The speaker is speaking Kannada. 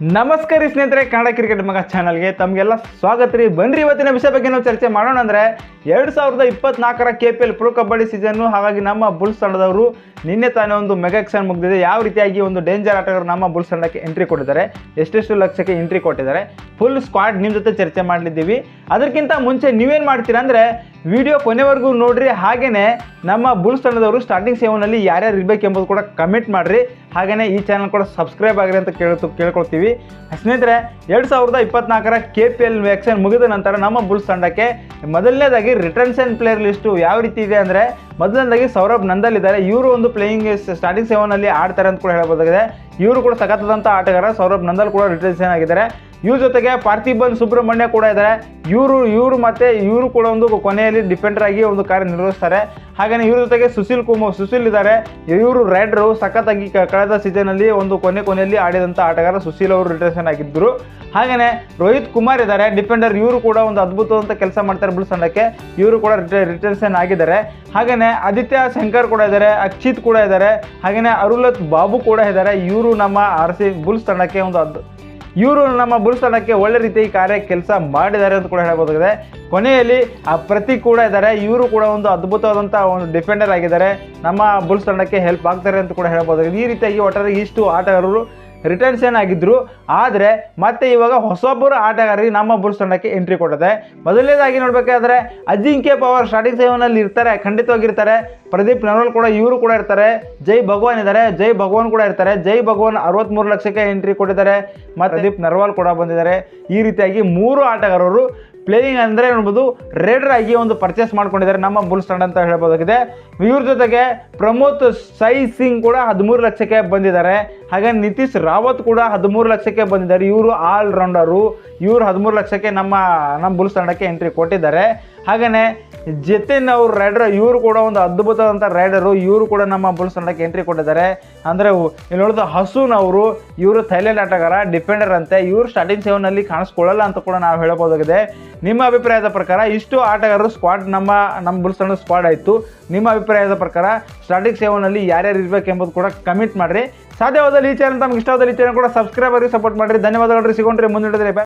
ನಮಸ್ಕಾರ ಸ್ನೇಹಿತರೆ, ಕನ್ನಡ ಕ್ರಿಕೆಟ್ ಮಗ ಚಾನಲ್ಗೆ ತಮಗೆಲ್ಲ ಸ್ವಾಗತ ರೀ. ಬನ್ರಿ, ಇವತ್ತಿನ ವಿಷಯ ಬಗ್ಗೆ ನಾವು ಚರ್ಚೆ ಮಾಡೋಣ ಅಂದರೆ, ಎರಡು ಸಾವಿರದ ಇಪ್ಪತ್ನಾಲ್ಕರ K P L pro kabaddi season ಹಾಗಾಗಿ ನಮ್ಮ ಬುಲ್ಸ್ ತಂಡದವರು ನಿನ್ನೆ ತಾನೇ ಒಂದು ಮೆಗಾ ಮೆಗಾಕ್ಷನ್ ಮುಗಿದಿದೆ. ಯಾವ ರೀತಿಯಾಗಿ ಒಂದು ಡೇಂಜರ್ ಆಟಗಾರರು ನಮ್ಮ ಬುಲ್ಸ್ ತಂಡಕ್ಕೆ ಎಂಟ್ರಿ ಕೊಟ್ಟಿದ್ದಾರೆ, ಎಷ್ಟೆಷ್ಟು ಲಕ್ಷಕ್ಕೆ ಎಂಟ್ರಿ ಕೊಟ್ಟಿದ್ದಾರೆ ಫುಲ್ ಸ್ಕ್ವಾಡ್ ನಿಮ್ಮ ಜೊತೆ ಚರ್ಚೆ ಮಾಡಲಿದ್ದೀವಿ. ಅದಕ್ಕಿಂತ ಮುಂಚೆ ನೀವೇನು ಮಾಡ್ತೀರಾ ಅಂದರೆ ವಿಡಿಯೋ ಕೊನೆವರೆಗೂ ನೋಡ್ರಿ. ಹಾಗೆಯೇ ನಮ್ಮ ಬುಲ್ಸ್ ತಂಡದವರು ಸ್ಟಾರ್ಟಿಂಗ್ ಸೆವೆನಲ್ಲಿ ಯಾರ್ಯಾರು ಇರಬೇಕೆಂಬುದು ಕೂಡ ಕಮೆಂಟ್ ಮಾಡಿರಿ. ಹಾಗೆಯೇ ಈ ಚಾನಲ್ ಕೂಡ ಸಬ್ಸ್ಕ್ರೈಬ್ ಆಗಿರಿ ಅಂತ ಕೇಳ್ತು ಕೇಳ್ಕೊಳ್ತೀವಿ. ಸ್ನೇಹಿತರೆ, ಎರಡು ಸಾವಿರದ ಇಪ್ಪತ್ನಾಲ್ಕರ ಕೆ ಪಿ ಎಲ್ ವ್ಯಾಕ್ಸಿನ್ ಮುಗಿದ ನಂತರ ನಮ್ಮ ಬುಲ್ಸ್ ತಂಡಕ್ಕೆ ಮೊದಲನೇದಾಗಿ ರಿಟರ್ನ್ಸ್ ಪ್ಲೇಯರ್ ಲಿಸ್ಟು ಯಾವ ರೀತಿ ಇದೆ ಅಂದರೆ, ಮೊದಲನೇದಾಗಿ ಸೌರಭ್ ನಂದಲ್ ಇದ್ದಾರೆ. ಇವರು ಒಂದು ಪ್ಲೇಯಿಂಗ್ ಸ್ಟಾರ್ಟಿಂಗ್ ಸೆವೆನಲ್ಲಿ ಆಡ್ತಾರೆ ಅಂತ ಕೂಡ ಹೇಳ್ಬೋದಾಗಿದೆ. ಇವರು ಕೂಡ ಸಖತ್ತಾದಂಥ ಆಟಗಾರ ಸೌರಭ್ ನಂದಲ್ ಕೂಡ ರಿಟರ್ನ್ಸನ್ ಆಗಿದ್ದಾರೆ ಇವ್ರ ಜೊತೆಗೆ ಪಾರ್ಥಿಬನ್ ಸುಬ್ರಹ್ಮಣ್ಯ ಕೂಡ ಇದ್ದಾರೆ ಇವರು ಇವರು ಮತ್ತೆ ಇವರು ಕೂಡ ಒಂದು ಕೊನೆಯಲ್ಲಿ ಡಿಫೆಂಡರ್ ಆಗಿ ಒಂದು ಕಾರ್ಯ ನಿರ್ವಹಿಸ್ತಾರೆ. ಹಾಗೆಯೇ ಇವ್ರ ಜೊತೆಗೆ ಸುಶೀಲ್ ಕುಮಾರ್, ಸುಶೀಲ್ ಇದ್ದಾರೆ ಇವರು ರೈಡರು ಸಖತ್ತಾಗಿ ಕಳೆದ ಸೀಸನಲ್ಲಿ ಒಂದು ಕೊನೆ ಕೊನೆಯಲ್ಲಿ ಆಡಿದಂಥ ಆಟಗಾರ ಸುಶೀಲ್ ಅವರು ರಿಟೇಷನ್ ಆಗಿದ್ದರು ಹಾಗೆಯೇ ರೋಹಿತ್ ಕುಮಾರ್ ಇದ್ದಾರೆ ಡಿಫೆಂಡರ್ ಇವರು ಕೂಡ ಒಂದು ಅದ್ಭುತವಾದಂಥ ಕೆಲಸ ಮಾಡ್ತಾರೆ ಬುಲ್ಸ್ ತಂಡಕ್ಕೆ. ಇವರು ಕೂಡ ರಿಟರ್ನ್ಸನ್ ಆಗಿದ್ದಾರೆ. ಹಾಗೆಯೇ ಆದಿತ್ಯ ಶಂಕರ್ ಕೂಡ ಇದ್ದಾರೆ ಅಕ್ಷಿತ್ ಕೂಡ ಇದ್ದಾರೆ ಹಾಗೆಯೇ ಅರುಲತ್ ಬಾಬು ಕೂಡ ಇದ್ದಾರೆ ಇವರು ನಮ್ಮ ಆರ್ ಸಿ ಬುಲ್ಸ್ ತಂಡಕ್ಕೆ ಒಂದು ಇವರು ನಮ್ಮ ಬುಲ್ಸ್ ತಂಡಕ್ಕೆ ಒಳ್ಳೆ ರೀತಿ ಕಾರ್ಯ ಕೆಲಸ ಮಾಡಿದ್ದಾರೆ ಅಂತ ಕೂಡ ಹೇಳ್ಬೋದಾಗಿದೆ. ಕೊನೆಯಲ್ಲಿ ಆ ಪ್ರತಿ ಕೂಡ ಇದ್ದಾರೆ. ಇವರು ಕೂಡ ಒಂದು ಅದ್ಭುತವಾದಂಥ ಒಂದು ಡಿಫೆಂಡರ್ ಆಗಿದ್ದಾರೆ. ನಮ್ಮ ಬುಲ್ಸ್ ತಂಡಕ್ಕೆ ಹೆಲ್ಪ್ ಆಗ್ತಾರೆ ಅಂತ ಕೂಡ ಹೇಳ್ಬೋದಾಗಿದೆ. ಈ ರೀತಿಯಾಗಿ ಒಟ್ಟಾರೆ ಇಷ್ಟು ಆಟಗಾರರು ರಿಟರ್ನ್ಸ್ ಏನಾಗಿದ್ರು ಆದರೆ ಮತ್ತೆ ಇವಾಗ ಹೊಸೊಬ್ಬರು ಆಟಗಾರರಿಗೆ ನಮ್ಮ ಬುಲ್ಸ್ ತಂಡಕ್ಕೆ ಎಂಟ್ರಿ ಕೊಡುತ್ತೆ ಮೊದಲನೇದಾಗಿ ನೋಡಬೇಕಾದ್ರೆ ಅಜಿಂಕ್ಯ ಪವರ್ ಸ್ಟಾರ್ಟಿಂಗ್ ಸೆವೆನಲ್ಲಿ ಇರ್ತಾರೆ ಖಂಡಿತವಾಗಿರ್ತಾರೆ. ಪ್ರದೀಪ್ ನರ್ವಾಲ್ ಕೂಡ ಇವರು ಕೂಡ ಇರ್ತಾರೆ. ಜೈ ಭಗವಾನ್ ಇದ್ದಾರೆ ಜೈ ಭಗವಾನ್ ಕೂಡ ಇರ್ತಾರೆ. ಜೈ ಭಗವಾನ್ ಅರವತ್ತ್ಮೂರು ಲಕ್ಷಕ್ಕೆ ಎಂಟ್ರಿ ಕೊಟ್ಟಿದ್ದಾರೆ. ಮತ್ತು ಪ್ರದೀಪ್ ನರ್ವಾಲ್ ಕೂಡ ಬಂದಿದ್ದಾರೆ. ಈ ರೀತಿಯಾಗಿ ಮೂರು ಆಟಗಾರರು ಪ್ಲೇಯಿಂಗ್ ಅಂದರೆ ನೋಡ್ಬೋದು ರೇಡರ್ ಆಗಿ ಒಂದು ಪರ್ಚೇಸ್ ಮಾಡ್ಕೊಂಡಿದ್ದಾರೆ ನಮ್ಮ ಬುಲ್ ತಂಡ ಅಂತ ಹೇಳ್ಬೋದಾಗಿದೆ. ಇವ್ರ ಜೊತೆಗೆ ಪ್ರಮೋದ್ ಸೈ ಸಿಂಗ್ ಕೂಡ ಹದಿಮೂರು ಲಕ್ಷಕ್ಕೆ ಬಂದಿದ್ದಾರೆ. ಹಾಗೆ ನಿತೀಶ್ ರಾವತ್ ಕೂಡ ಹದಿಮೂರು ಲಕ್ಷಕ್ಕೆ ಬಂದಿದ್ದಾರೆ. ಇವರು ಆಲ್ ರೌಂಡರು ಇವರು ಹದಿಮೂರು ಲಕ್ಷಕ್ಕೆ ನಮ್ಮ ನಮ್ಮ ಬುಲ್ಸ್ ತಂಡಕ್ಕೆ ಎಂಟ್ರಿ ಕೊಟ್ಟಿದ್ದಾರೆ. ಹಾಗೆಯೇ ಜತಿನ್ ಅವ್ರು ರೈಡರ್ ಇವರು ಕೂಡ ಒಂದು ಅದ್ಭುತವಾದಂಥ ರೈಡರು ಇವರು ಕೂಡ ನಮ್ಮ ಬುಲ್ಸ್ ತಂಡಕ್ಕೆ ಎಂಟ್ರಿ ಕೊಟ್ಟಿದ್ದಾರೆ. ಅಂದರೆ ಇಲ್ಲಿ ನೋಡಿದ ಹಸೂನ್ ಅವರು, ಇವರು ಥೈಲ್ಯಾಂಡ್ ಆಟಗಾರ ಡಿಫೆಂಡರ್ ಅಂತೆ. ಇವರು ಸ್ಟಾರ್ಟಿಂಗ್ ಸೆವೆನಲ್ಲಿ ಕಾಣಿಸ್ಕೊಳ್ಳಲ್ಲ ಅಂತ ಕೂಡ ನಾವು ಹೇಳಬಹುದಾಗಿದೆ. ನಿಮ್ಮ ಅಭಿಪ್ರಾಯದ ಪ್ರಕಾರ ಇಷ್ಟು ಆಟಗಾರರು ಸ್ಕ್ವಾಡ್ ನಮ್ಮ ನಮ್ಮ ಬುಲ್ಸ್ ತಂಡದ ಸ್ಕ್ವಾಡ್ ಆಯಿತು. ನಿಮ್ಮ ಅಭಿಪ್ರಾಯದ ಪ್ರಕಾರ ಸ್ಟಾರ್ಟಿಂಗ್ ಸೆವೆನಲ್ಲಿ ಯಾರ್ಯಾರು ಇರಬೇಕೆಂಬುದು ಕೂಡ ಕಮಿಟ್ ಮಾಡಿರಿ. ಸಾಧ್ಯವಾದಲ್ಲಿ ಈ ಚಾನಲ್ ತಮ್ಗೆ ಇಷ್ಟವಾದಲ್ಲಿ ಈ ಚಾನಲ್ ಕೂಡ ಸಬ್ಸ್ಕ್ರೈಬ್ ಆಗಿ ಸಪೋರ್ಟ್ ಮಾಡಿರಿ. ಧನ್ಯವಾದಗಳು ರೀ. ಸಿಗೋಣ್ರಿ. ಮುಂದಿನ